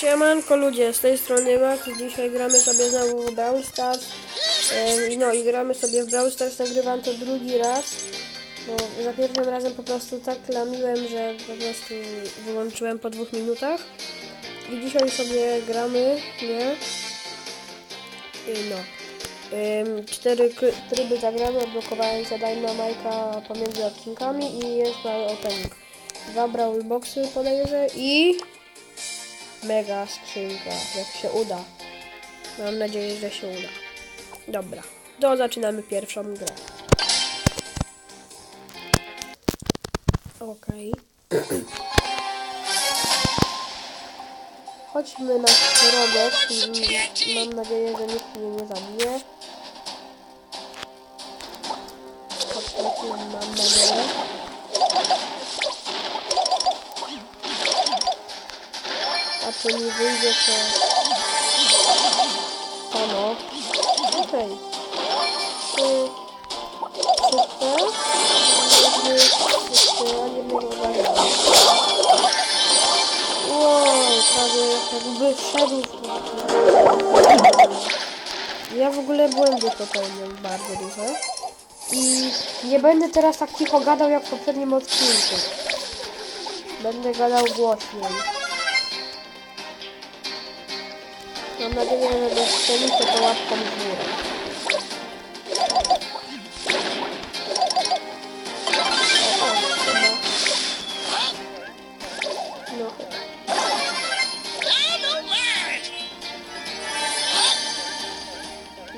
Siemanko ludzie, z tej strony Max, dzisiaj gramy sobie znowu w Brawl Stars. Em, No i gramy sobie w Brawl Stars, nagrywam to drugi raz No za pierwszym razem po prostu tak lamiłem, że po prostu wyłączyłem po dwóch minutach. I dzisiaj sobie gramy, nie? Y, No. Ym, Cztery tryby zagramy, odblokowałem zadanie na Majka pomiędzy odcinkami i jest mały opening. Dwa Brawl Boxy podejrzę i mega skrzynka, jak się uda. Mam nadzieję, że się uda. Dobra, to zaczynamy pierwszą grę. Okej. Chodźmy na środek. Mam nadzieję, że nikt mnie nie zabije. Chodźmy, mam nadzieję. Czy mi wyjdzie to... To no. Okej. Okay. Uważania. Wow, prawie jakby wszedł w Ja w ogóle błędy popełniam bardzo duże. I nie będę teraz tak cicho gadał jak w poprzednim odcinku. Będę gadał głośniej. Mam nadzieję, że dostaniecie to łapką w górę. No chyba.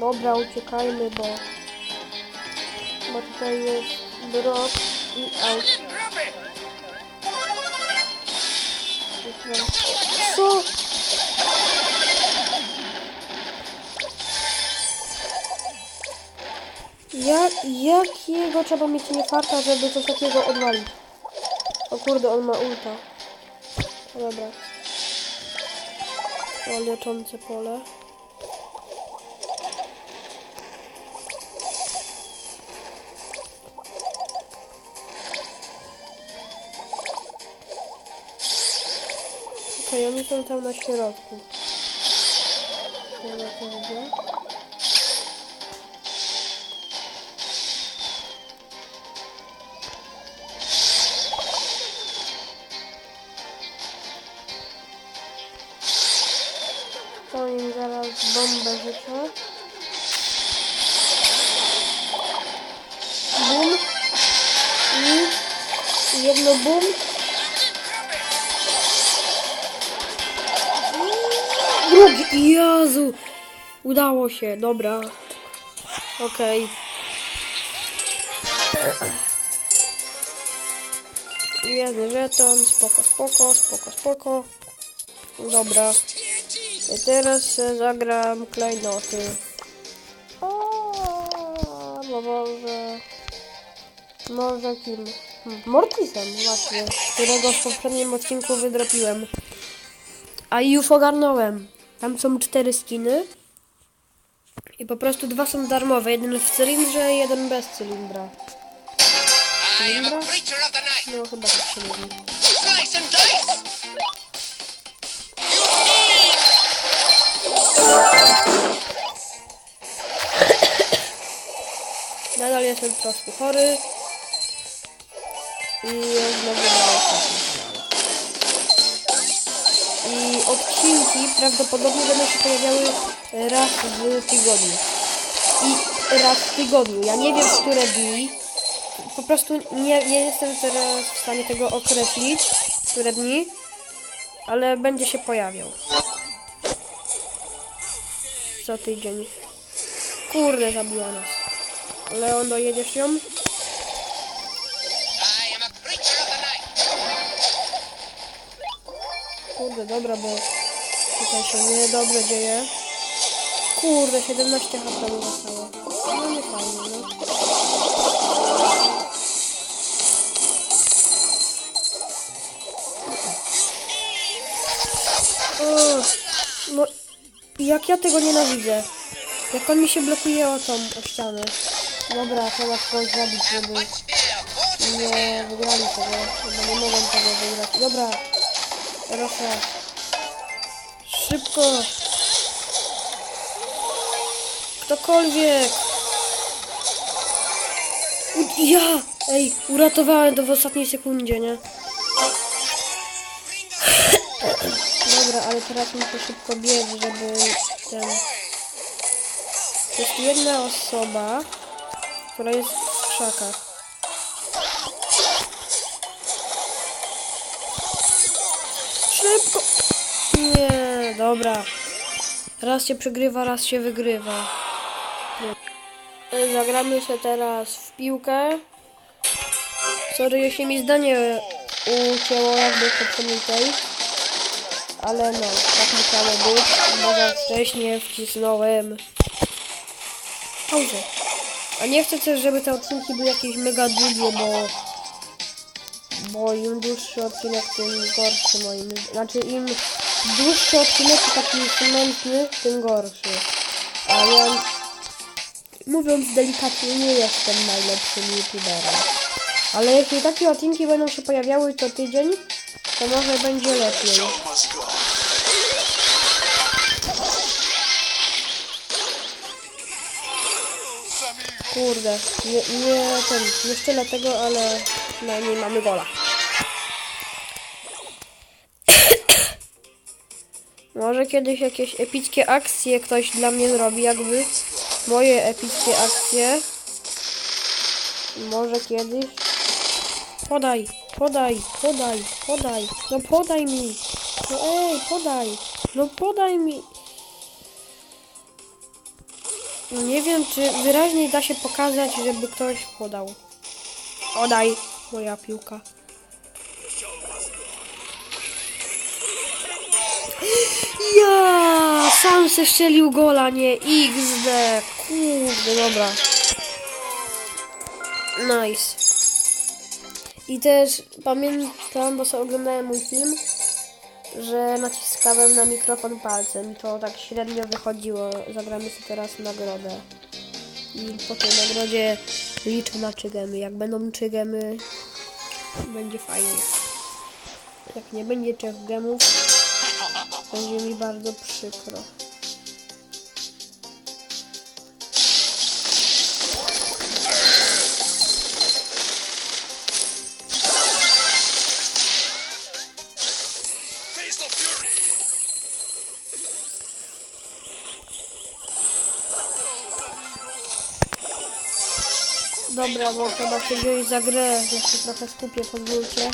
Dobra, uciekajmy, bo... Bo tutaj jest drop i out. Co? Jak, jakiego trzeba mieć nie farta, żeby coś takiego odwalić? O kurde, on ma ulta. Dobra. O, leczące pole. Okej, oni są tam na środku. Ja to widzę. Bombę rzucę. Bum. I jedno bum. Drugi. Jezu. Udało się, dobra. Okej. Jedny żeton, spoko, spoko, spoko, spoko. Dobra. Teraz zagram klejnoty. O, no może... Może kim? Mortisem właśnie, którego w poprzednim odcinku wydropiłem. A już ogarnąłem. Tam są cztery skiny. I po prostu dwa są darmowe. Jeden w cylindrze, jeden bez cylindra. Cylindra? No chyba tak się. Jestem troszkę chory. I znowu I odcinki prawdopodobnie będą się pojawiały raz w tygodniu. I raz w tygodniu. Ja nie wiem, które dni. Po prostu nie, nie jestem teraz w stanie tego określić, które dni. Ale będzie się pojawiał. Co tydzień. Kurde, zabiła nas. Leon, dojedziesz ją? Kurde, dobra, bo tutaj się niedobrze dzieje. Kurde, 17 HP mi zostało. No nie fajnie, no. No, jak ja tego nienawidzę. Jak on mi się blokuje o tą o ścianę. Dobra, trzeba kogoś zabić, żeby nie wygrali tego. Bo nie mogą tego wygrać. Dobra, raz. Szybko! Ktokolwiek! U- ja! Ej, uratowałem to w ostatniej sekundzie, nie? Dobra, ale teraz muszę szybko biec, żeby ten... Jest jedna osoba, która jest w krzakach. Szybko! Nie, dobra. Raz się przegrywa, raz się wygrywa. Zagramy się teraz w piłkę. Sorry, jeśli mi zdanie ucięło jakby poprzedniej tej. Ale no, tak musiało być, bo za wcześnie wcisnąłem pauzę. A nie chcę też, żeby te odcinki były jakieś mega długie, bo bo im dłuższy odcinek, tym gorszy moim Znaczy im dłuższy odcinek taki smętny, tym gorszy. A ja mówiąc delikatnie nie jestem najlepszym youtuberem. Ale jeśli takie odcinki będą się pojawiały co tydzień, to może będzie lepiej. Kurde, nie, nie ten, nie szczelę tego, ale przynajmniej mamy gola. Może kiedyś jakieś epickie akcje ktoś dla mnie zrobi, jakby moje epickie akcje. Może kiedyś. Podaj, podaj, podaj, podaj. No podaj mi. No ej, podaj. No podaj mi. Nie wiem, czy wyraźniej da się pokazać, żeby ktoś podał. Podaj, moja piłka. Ja sam se strzelił gola, nie XD. Kurde, dobra. Nice. I też pamiętam, bo sobie oglądałem mój film, że naciskałem na mikrofon palcem to tak średnio wychodziło. Zagramy sobie teraz nagrodę. I po tej nagrodzie liczę na czygemy. Jak będą czygemy, będzie fajnie. Jak nie będzie trzech będzie mi bardzo przykro. Dobra, bo trzeba się wziąć za grę. Ja się trochę skupię, pozwólcie.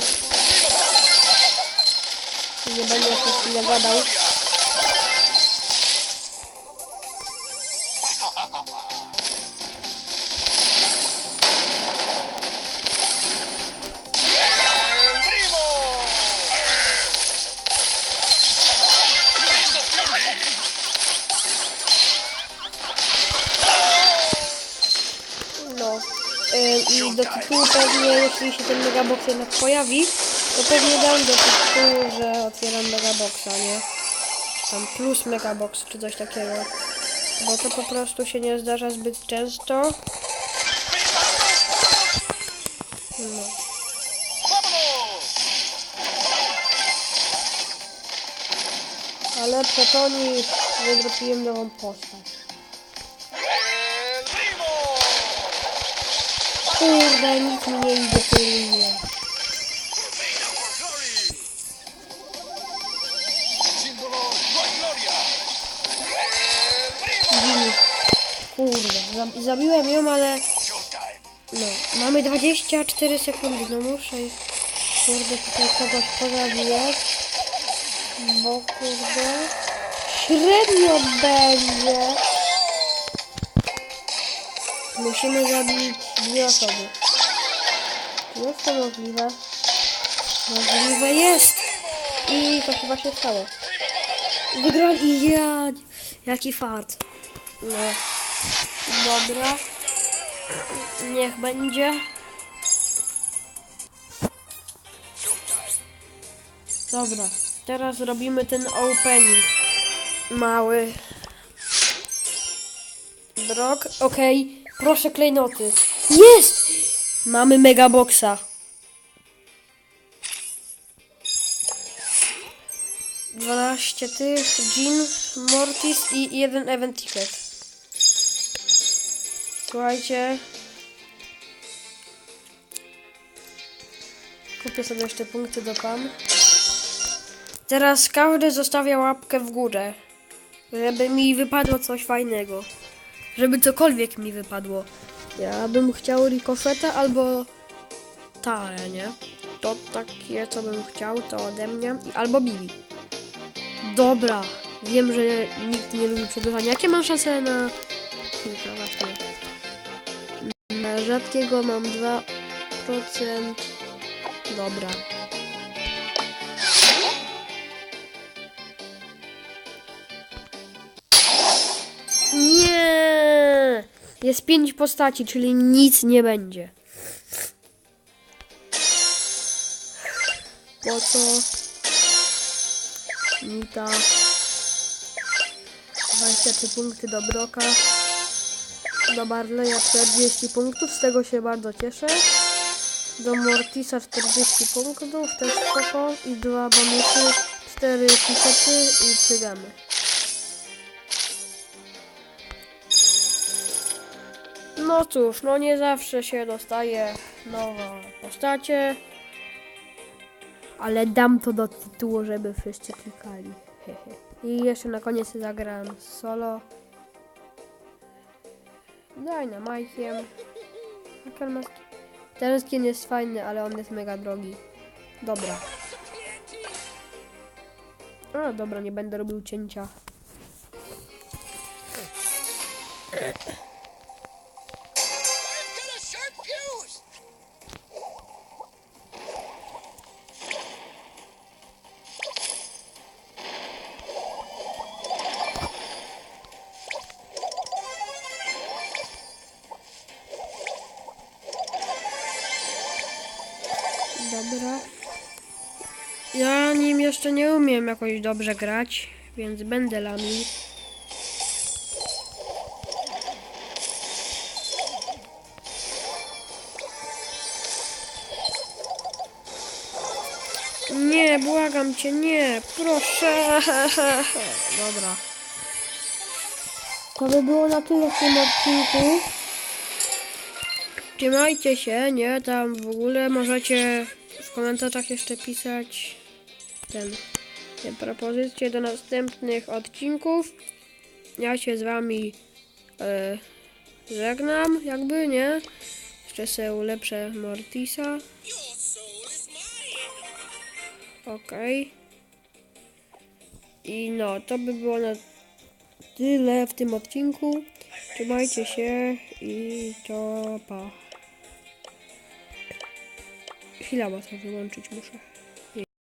Nie będę jeszcze chwilę gadał. I do tytułu pewnie, jeśli się ten megabox jednak pojawi, to pewnie dam do tytułu, że otwieram megaboxa, nie? Tam plus megabox, czy coś takiego. Bo to po prostu się nie zdarza zbyt często. No. Ale Przetoni wydropiłem nową postać. Kurde, nic mi nie idzie. Gini. Kurde, za- zabiłem ją, ale no, mamy 24 sekundy, no muszę kurde tutaj kogoś pozabijać, bo kurde średnio będzie. Musimy zabić dwie osoby. Jest to możliwe? Możliwe jest! I to chyba się stało. Wygrali, ja, jaki fart. No. Dobra. Niech będzie. Dobra. Teraz robimy ten opening. Mały. Drog. Okej. Proszę klejnoty. Jest! Mamy megaboxa. 12 tych, Jean, Mortis i jeden event ticket. Słuchajcie. Kupię sobie jeszcze punkty do PAM. Teraz każdy zostawia łapkę w górę, żeby mi wypadło coś fajnego. Żeby cokolwiek mi wypadło. Ja bym chciał rikofeta albo tarę, nie? To takie, co bym chciał, to ode mnie. I- Albo Bibi. Dobra. Wiem, że nikt nie lubi przedłużania. Jakie mam szanse na kilka właśnie? Na rzadkiego mam 2%. Dobra. Jest pięć postaci, czyli nic nie będzie. Po co? Nita. 23 punkty do Broka. Do Barleya 40 punktów, z tego się bardzo cieszę. Do Mortisa 40 punktów, też spoko. I dwa bonusy, 4 pikety i 3 gamy. No cóż, no nie zawsze się dostaje nowe postacie. Ale dam to do tytułu, żeby wszyscy klikali. I jeszcze na koniec zagram solo. Dynamite'iem. A ten maski- Ten skin jest fajny, ale on jest mega drogi. Dobra. A, dobra, nie będę robił cięcia. Jeszcze nie umiem jakoś dobrze grać, więc będę lamił. Nie, błagam cię, nie, proszę. Dobra. To by było na tyle w tym odcinku. Trzymajcie się, nie? Tam w ogóle możecie w komentarzach jeszcze pisać ten, te propozycje do następnych odcinków. Ja się z wami e, żegnam, jakby, nie? Jeszcze sobie ulepszę Mortisa. Okej. I no, to by było na tyle w tym odcinku. Trzymajcie się i to pa. Chwila, bo to wyłączyć muszę.